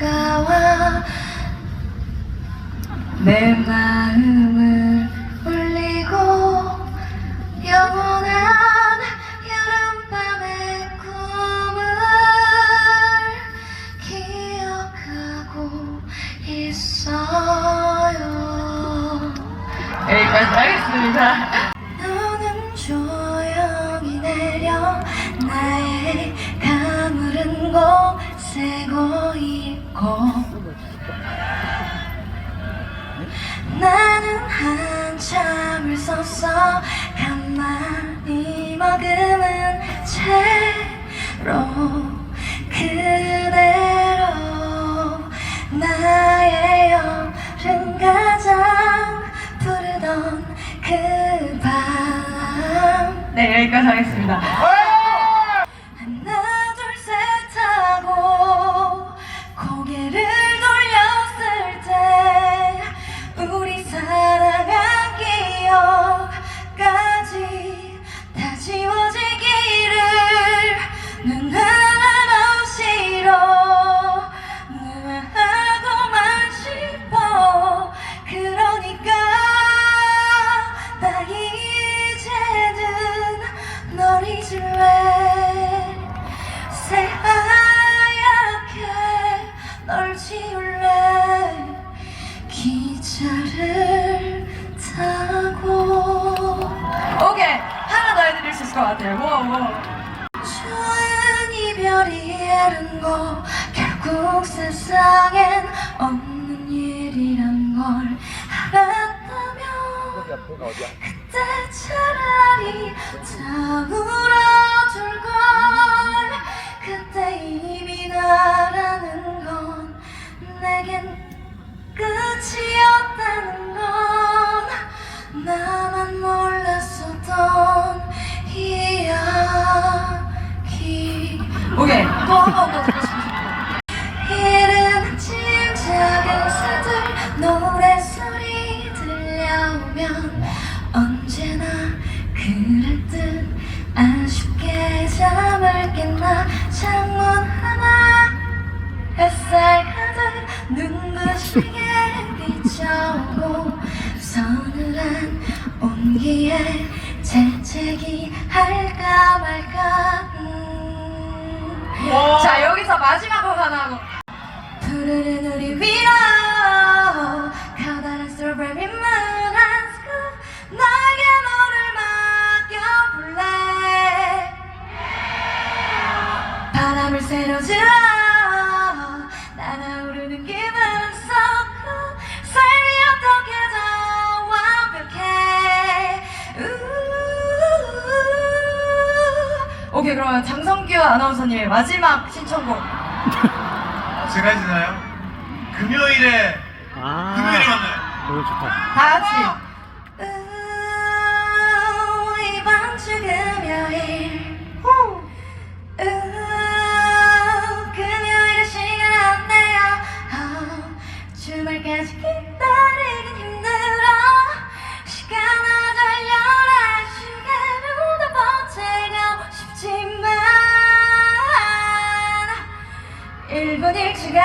다가와 내 마음을 울리고 영원한 여름밤의 꿈을 기억하고 있어요. 여기까지 하겠습니다. 눈은 조용히 내려 나의 가물은 곳에 고이 고 나는 한참을 섰어 가만히 머금은 채로 그대로 나의 여름 가장 부르던 그밤 네, 여기까지 하겠습니다. 새하얗게 널 지울래 기차를 타고 오케이! 하나 더 해드릴 수 있을 것 같아요. 뭐, 뭐. 좋은 이별이 이른 거 결국 세상엔 없는 일이란 걸 알았다면 그때 차라리 다울 어줄걸. 그때 이미 나라 잠을 깼나 창문 하나 햇살 가득 눈부시게 비춰오고 서늘한 온기에 재채기 할까 말까 음. 자, 여기서 마지막 곡 하나 하고. 푸르른 우리 위로 질러 날아오르는 기분 cool 삶이 어떻게 더 완벽해. 오케이, 그러면 장성규 아나운서님의 마지막 신청곡. 제가 해주나요? 금요일에 아, 금요일에 만나요. 너무 좋다. 다 같이. 우, 이번 주 금요일 1분 일치가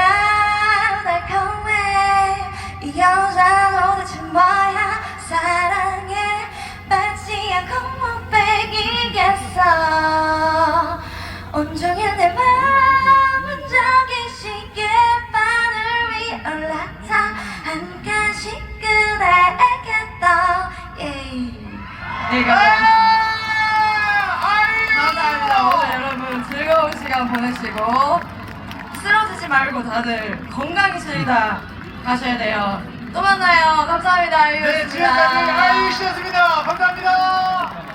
달콤해 이 여자 도대체 뭐야 사랑해 받지 않고 못 빼기겠어 온종일 내 마음은 저기 시계 바늘 위에 올라타 한 칸씩 그대에게 떠 yeah. 여기까지. 감사합니다. 오늘 여러분 즐거운 시간 보내시고 쓰러지지 말고 다들 건강히 즐기다 가셔야 돼요. 또 만나요. 감사합니다. 네, 지금까지 아이유씨였습니다. 감사합니다.